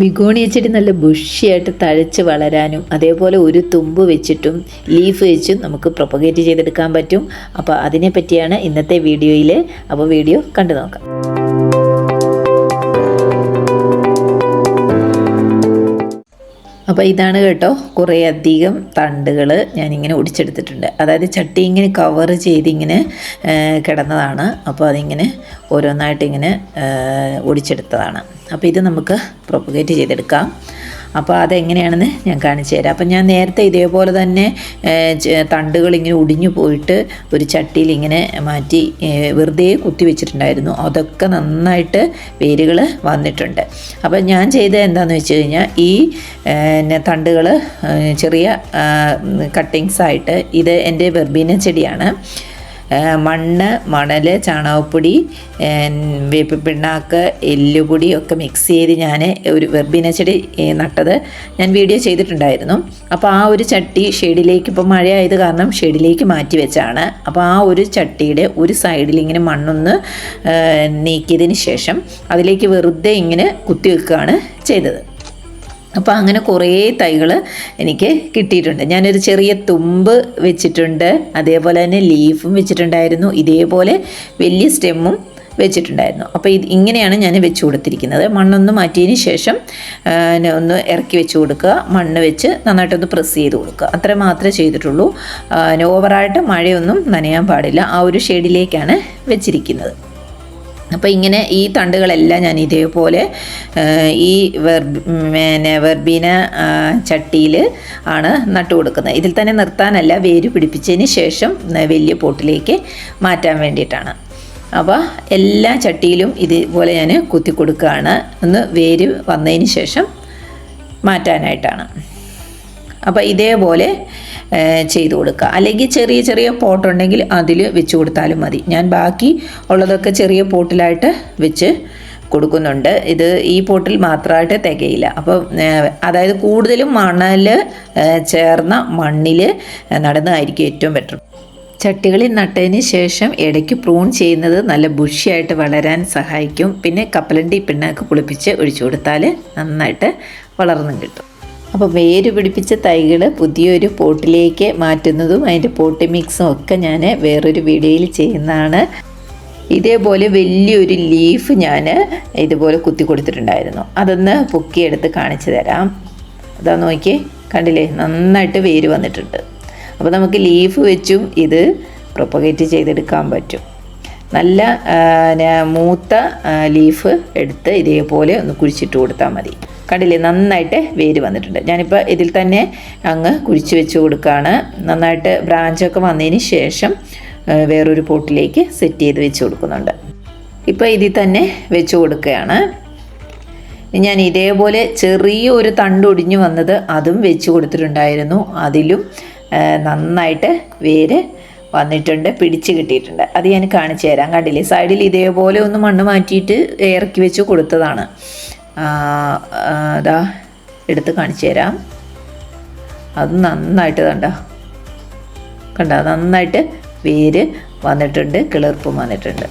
Begonia ചെടി നല്ല ബുഷിയായിട്ട് തഴച്ച് വളരാനും അതേപോലെ ഒരു തുമ്പ് വെച്ചിട്ടും ലീഫ് വെച്ചും നമുക്ക് പ്രൊപ്പഗേറ്റ് ചെയ്തെടുക്കാൻ പറ്റും. അപ്പോൾ അതിനെപ്പറ്റിയാണ് ഇന്നത്തെ വീഡിയോയിൽ അപ്പോൾ വീഡിയോ കണ്ടു നോക്കാം. അപ്പോൾ ഇതാണ് കേട്ടോ കുറേ അധികം തണ്ടുകൾ ഞാനിങ്ങനെ ഒടിച്ചെടുത്തിട്ടുണ്ട്. അതായത് ചട്ടി ഇങ്ങനെ കവർ ചെയ്തിങ്ങനെ കിടന്നതാണ്. അപ്പോൾ അതിങ്ങനെ ഓരോന്നായിട്ട് ഇങ്ങനെ ഒടിച്ചെടുത്തതാണ്. അപ്പോൾ ഇത് നമുക്ക് പ്രൊപ്പഗേറ്റ് ചെയ്തെടുക്കാം. അപ്പോൾ അതെങ്ങനെയാണെന്ന് ഞാൻ കാണിച്ചു തരാം. അപ്പം ഞാൻ നേരത്തെ ഇതേപോലെ തന്നെ തണ്ടുകൾ ഇങ്ങനെ ഒടിഞ്ഞു പോയിട്ട് ഒരു ചട്ടിയിൽ ഇങ്ങനെ മാറ്റി വെറുതെ കുത്തി വെച്ചിട്ടുണ്ടായിരുന്നു. അതൊക്കെ നന്നായിട്ട് വേരുകൾ വന്നിട്ടുണ്ട്. അപ്പം ഞാൻ ചെയ്തത് എന്താണെന്ന് വെച്ച് കഴിഞ്ഞാൽ ഈ തണ്ടുകൾ ചെറിയ കട്ടിങ്സ് ആയിട്ട് ഇത് എന്റെ വെർബീന ചെടിയാണ്. മണ്ണ് മണൽ ചാണകപ്പൊടി വേപ്പിപ്പിണ്ണാക്ക് വേപ്പ് പിണ്ണാക്ക് എല്ലുപൊടി ഒക്കെ മിക്സ് ചെയ്ത് ഞാൻ ഒരു വെർബീന ചെടി നട്ടത് ഞാൻ വീഡിയോ ചെയ്തിട്ടുണ്ടായിരുന്നു. അപ്പോൾ ആ ഒരു ചട്ടി ഷെഡിലേക്ക് ഇപ്പോൾ മഴയായത് കാരണം ഷെയ്ഡിലേക്ക് മാറ്റി വെച്ചാണ്. അപ്പോൾ ആ ഒരു ചട്ടിയുടെ ഒരു സൈഡിൽ ഇങ്ങനെ മണ്ണൊന്ന് നീക്കിയതിന് ശേഷം അതിലേക്ക് വെറുതെ ഇങ്ങനെ കുത്തി വെക്കുകയാണ് ചെയ്തത്. അപ്പോൾ അങ്ങനെ കുറേ തൈകൾ എനിക്ക് കിട്ടിയിട്ടുണ്ട്. ഞാനൊരു ചെറിയ തുമ്പ് വെച്ചിട്ടുണ്ട്. അതേപോലെ തന്നെ ലീഫും വെച്ചിട്ടുണ്ടായിരുന്നു. ഇതേപോലെ വലിയ സ്റ്റെമ്മും വെച്ചിട്ടുണ്ടായിരുന്നു. അപ്പോൾ ഇത് ഇങ്ങനെയാണ് ഞാൻ വെച്ച് കൊടുത്തിരിക്കുന്നത്. മണ്ണൊന്ന് മാറ്റിയതിന് ശേഷം ഒന്ന് ഇറക്കി വെച്ച് കൊടുക്കുക. മണ്ണ് വെച്ച് നന്നായിട്ടൊന്ന് പ്രസ് ചെയ്ത് കൊടുക്കുക. അത്ര മാത്രമേ ചെയ്തിട്ടുള്ളൂ. ഓവറായിട്ട് മഴയൊന്നും നനയാൻ പാടില്ല. ആ ഒരു ഷെയ്ഡിലേക്കാണ് വെച്ചിരിക്കുന്നത്. അപ്പോൾ ഇങ്ങനെ ഈ തണ്ടുകളെല്ലാം ഞാൻ ഇതേപോലെ ഈ പിന്നെ വെർബീന ചട്ടിയിൽ ആണ് നട്ടു കൊടുക്കുന്നത്. ഇതിൽ തന്നെ നിർത്താനല്ല വേര് പിടിപ്പിച്ചതിന് ശേഷം വലിയ പോട്ടിലേക്ക് മാറ്റാൻ വേണ്ടിയിട്ടാണ്. അപ്പോൾ എല്ലാ ചട്ടിയിലും ഇതുപോലെ ഞാൻ കുത്തി കൊടുക്കുകയാണ്. ഒന്ന് വേര് വന്നതിന് ശേഷം മാറ്റാനായിട്ടാണ്. അപ്പോൾ ഇതേപോലെ ചെയ്ത് കൊടുക്കുക അല്ലെങ്കിൽ ചെറിയ ചെറിയ പോട്ടുണ്ടെങ്കിൽ അതിൽ വെച്ച് കൊടുത്താലും മതി. ഞാൻ ബാക്കി ഉള്ളതൊക്കെ ചെറിയ പോട്ടിലായിട്ട് വെച്ച് കൊടുക്കുന്നുണ്ട്. ഇത് ഈ പോട്ടിൽ മാത്രമായിട്ട് തികയില്ല. അപ്പോൾ അതായത് കൂടുതലും മണൽ ചേർന്ന മണ്ണിൽ നടന്നതായിരിക്കും ഏറ്റവും ബെറ്റർ ചട്ടികളിൽ നട്ടതിന് ശേഷം ഇടയ്ക്ക് പ്രൂൺ ചെയ്യുന്നത് നല്ല ബുഷിയായിട്ട് വളരാൻ സഹായിക്കും. പിന്നെ കപ്പലണ്ടി പിണ്ണാക്ക് പുളിപ്പിച്ച് ഒഴിച്ചു കൊടുത്താൽ നന്നായിട്ട് വളർന്നും കിട്ടും. അപ്പോൾ വേര് പിടിപ്പിച്ച തൈകൾ പുതിയൊരു പോട്ടിലേക്ക് മാറ്റുന്നതും അതിന്റെ പോട്ടി മിക്സും ഒക്കെ ഞാൻ വേറൊരു വീഡിയോയിൽ ചെയ്യുന്നതാണ്. ഇതേപോലെ വലിയൊരു ലീഫ് ഞാൻ ഇതുപോലെ കുത്തി കൊടുത്തിട്ടുണ്ടായിരുന്നു. അതൊന്ന് പൊക്കിയെടുത്ത് കാണിച്ചു തരാം. അതാ നോക്കിയേ കണ്ടില്ലേ? നന്നായിട്ട് വേര് വന്നിട്ടുണ്ട്. അപ്പോൾ നമുക്ക് ലീഫ് വെച്ചും ഇത് പ്രൊപ്പഗേറ്റ് ചെയ്തെടുക്കാൻ പറ്റും. നല്ല മൂത്ത ലീഫ് എടുത്ത് ഇതേപോലെ ഒന്ന് കുഴിച്ചിട്ട് കൊടുത്താൽ മതി. കണ്ടില്ലേ? നന്നായിട്ട് വേര് വന്നിട്ടുണ്ട്. ഞാനിപ്പോൾ ഇതിൽ തന്നെ അങ്ങ് കുഴിച്ച് വെച്ച് കൊടുക്കുകയാണ് നന്നായിട്ട് ബ്രാഞ്ചൊക്കെ വന്നതിന് ശേഷം വേറൊരു പോട്ടിലേക്ക് സെറ്റ് ചെയ്ത് വെച്ച് കൊടുക്കുന്നുണ്ട്. ഇപ്പോൾ ഇതിൽ തന്നെ വെച്ച് കൊടുക്കുകയാണ്. ഞാൻ ഇതേപോലെ ചെറിയൊരു തണ്ട് ഒടിഞ്ഞു വന്നത് അതും വെച്ച് കൊടുത്തിട്ടുണ്ടായിരുന്നു. അതിലും നന്നായിട്ട് വേര് വന്നിട്ടുണ്ട് പിടിച്ച് കിട്ടിയിട്ടുണ്ട്. അത് ഞാൻ കാണിച്ചു തരാം. കണ്ടില്ലേ? സൈഡിൽ ഇതേപോലെ ഒന്ന് മണ്ണ് മാറ്റിയിട്ട് ഇറക്കി വെച്ച് കൊടുത്തതാണ്. അതാ എടുത്ത് കാണിച്ചു തരാം. അത് നന്നായിട്ട് കണ്ട? കണ്ട? നന്നായിട്ട് വേര് വന്നിട്ടുണ്ട് കിളിർപ്പും വന്നിട്ടുണ്ട്.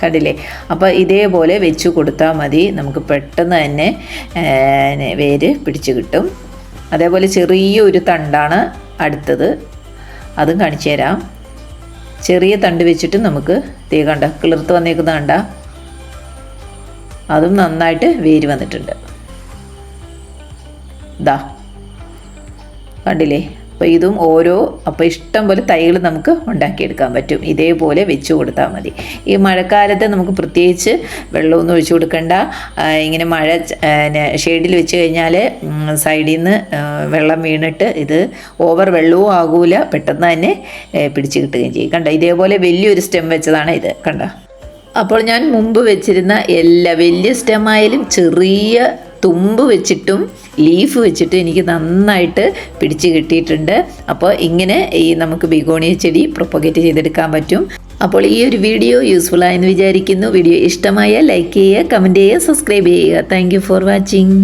കണ്ടില്ലേ? അപ്പോൾ ഇതേപോലെ വെച്ച് കൊടുത്താൽ മതി. നമുക്ക് പെട്ടെന്ന് തന്നെ വേര് പിടിച്ച് കിട്ടും. അതേപോലെ ചെറിയൊരു തണ്ടാണ് അടുത്തത്. അതും കാണിച്ചു തരാം. ചെറിയ തണ്ട് വെച്ചിട്ട് നമുക്ക് തീ കണ്ട കിളിർത്ത് വന്നേക്കുന്ന കണ്ട. അതും നന്നായിട്ട് വേര് വന്നിട്ടുണ്ട്. ദാ. കണ്ടില്ലേ? അപ്പോൾ ഇതും ഓരോ അപ്പോൾ ഇഷ്ടം പോലെ തൈകൾ നമുക്ക് ഉണ്ടാക്കിയെടുക്കാൻ പറ്റും. ഇതേപോലെ വെച്ച് കൊടുത്താൽ മതി. ഈ മഴക്കാലത്ത് നമുക്ക് പ്രത്യേകിച്ച് വെള്ളമൊന്നും ഒഴിച്ചു കൊടുക്കണ്ട. ഇങ്ങനെ മഴ ഷെയ്ഡിൽ വെച്ച് കഴിഞ്ഞാൽ സൈഡിൽ നിന്ന് വെള്ളം വീണിട്ട് ഇത് ഓവർ വെള്ളവും ആകൂല. പെട്ടെന്ന് തന്നെ പിടിച്ച് കിട്ടുകയും ചെയ്യും. കണ്ട? ഇതേപോലെ വലിയൊരു സ്റ്റെം വെച്ചതാണ് ഇത്. കണ്ട? അപ്പോൾ ഞാൻ മുമ്പ് വെച്ചിരുന്ന എല്ലാ വലിയ സ്റ്റെമായാലും ചെറിയ തുമ്പ് വെച്ചിട്ടും ലീഫ് വെച്ചിട്ടും എനിക്ക് നന്നായിട്ട് പിടിച്ച് കിട്ടിയിട്ടുണ്ട്. അപ്പോൾ ഇങ്ങനെ ഈ നമുക്ക് ബിഗോണിയ ചെടി പ്രൊപ്പഗേറ്റ് ചെയ്തെടുക്കാൻ പറ്റും. അപ്പോൾ ഈ ഒരു വീഡിയോ യൂസ്ഫുൾ ആയെന്ന് വിചാരിക്കുന്നു. വീഡിയോ ഇഷ്ടമായ ലൈക്ക് ചെയ്യുക കമന്റ് ചെയ്യുക സബ്സ്ക്രൈബ് ചെയ്യുക. Thank for watching